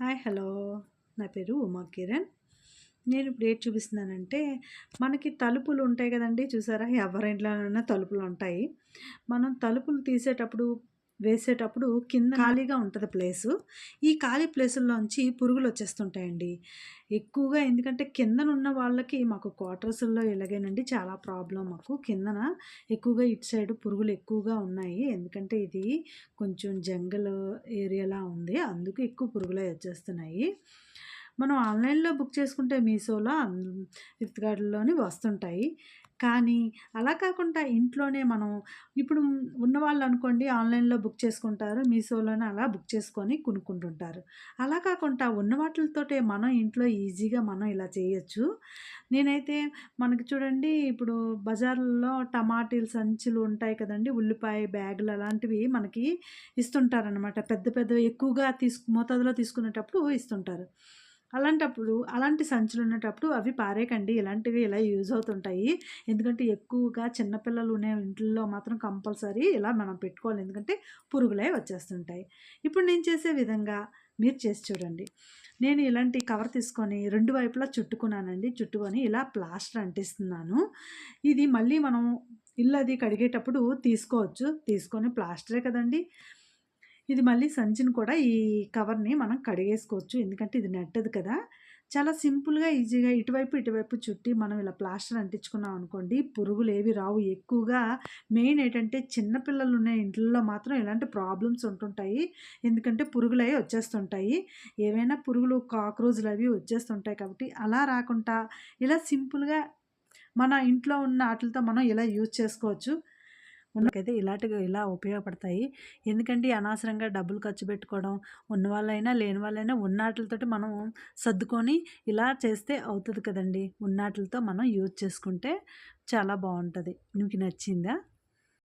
Hi hello. నా పేరు ఉమా కిరణ్. నేను ఇప్పుడు ఏది చూపిస్తున్నానంటే మనకి తలుపులు ఉంటాయి కదండి చూసారా? ఎవరింట్లోనైనా తలుపులు ఉంటాయి. మనం తలుపులు తీసేటప్పుడు వేసేటప్పుడు కింద ఖాళీగా ఉంటుంది ప్లేసు. ఈ ఖాళీ ప్లేసుల్లోంచి పురుగులు వచ్చేస్తుంటాయండి. ఎక్కువగా ఎందుకంటే కిందనున్న వాళ్ళకి మాకు క్వార్టర్స్లో ఇలాగేనండి చాలా ప్రాబ్లం మాకు. కిందన ఎక్కువగా ఇటు సైడ్ పురుగులు ఎక్కువగా ఉన్నాయి. ఎందుకంటే ఇది కొంచెం జంగల్ ఏరియాలా ఉంది. అందుకు ఎక్కువ పురుగులు వచ్చేస్తున్నాయి. మనం ఆన్లైన్లో బుక్ చేసుకుంటే మీషోలో ఫ్లిప్కార్ట్లోని వస్తుంటాయి. కానీ అలా కాకుండా ఇంట్లోనే మనం ఇప్పుడు ఉన్నవాళ్ళు అనుకోండి ఆన్లైన్లో బుక్ చేసుకుంటారు మీషోలోనే అలా బుక్ చేసుకొని కొనుక్కుంటుంటారు. అలా కాకుండా ఉన్న వాటితోటే మనం ఇంట్లో ఈజీగా మనం ఇలా చేయొచ్చు. నేనైతే మనకి చూడండి ఇప్పుడు బజార్లో టమాటీలు సంచులు ఉంటాయి కదండి ఉల్లిపాయ బ్యాగులు అలాంటివి మనకి ఇస్తుంటారనమాట పెద్ద పెద్ద ఎక్కువగా తీసుకు మోతాదులో తీసుకునేటప్పుడు ఇస్తుంటారు. అలాంటప్పుడు అలాంటి సంచులు ఉన్నటప్పుడు అవి పారేకండి ఇలాంటివి ఇలా యూజ్ అవుతుంటాయి. ఎందుకంటే ఎక్కువగా చిన్నపిల్లలు ఉన్న ఇంట్లో మాత్రం కంపల్సరీ ఇలా మనం పెట్టుకోవాలి. ఎందుకంటే పురుగులే వచ్చేస్తుంటాయి. ఇప్పుడు నేను చేసే విధంగా మీరు చేసి చూడండి. నేను ఇలాంటి కవర్ తీసుకొని రెండు వైపులా చుట్టుకున్నానండి. చుట్టుకొని ఇలా ప్లాస్టర్ అంటిస్తున్నాను. ఇది మళ్ళీ మనం ఇల్లు అది కడిగేటప్పుడు తీసుకోవచ్చు. తీసుకొని ప్లాస్టరే కదండి. ఇది మళ్ళీ సంచిని కూడా ఈ కవర్ని మనం కడిగేసుకోవచ్చు. ఎందుకంటే ఇది నెట్టదు కదా. చాలా సింపుల్గా ఈజీగా ఇటువైపు ఇటువైపు చుట్టి మనం ఇలా ప్లాస్టర్ అంటించుకున్నాం అనుకోండి పురుగులు ఏవి రావు. ఎక్కువగా మెయిన్ ఏంటంటే చిన్నపిల్లలు ఉన్న ఇంట్లో మాత్రం ఇలాంటి ప్రాబ్లమ్స్ ఉంటుంటాయి. ఎందుకంటే పురుగులు అవి వచ్చేస్తుంటాయి. ఏవైనా పురుగులు కాక్రోజులు అవి వచ్చేస్తుంటాయి కాబట్టి అలా రాకుండా ఇలా సింపుల్గా మన ఇంట్లో ఉన్న వాటితో మనం ఇలా యూజ్ చేసుకోవచ్చు. ఉన్నకైతే ఇలాంటివి ఇలా ఉపయోగపడతాయి. ఎందుకంటే అనవసరంగా డబ్బులు ఖర్చు పెట్టుకోవడం ఉన్న వాళ్ళైనా లేని వాళ్ళైనా ఉన్నట్లతోటి మనం సర్దుకొని ఇలా చేస్తే అవుతుంది కదండి. ఉన్నట్లతో మనం యూజ్ చేసుకుంటే చాలా బాగుంటుంది. మీకు నచ్చిందా?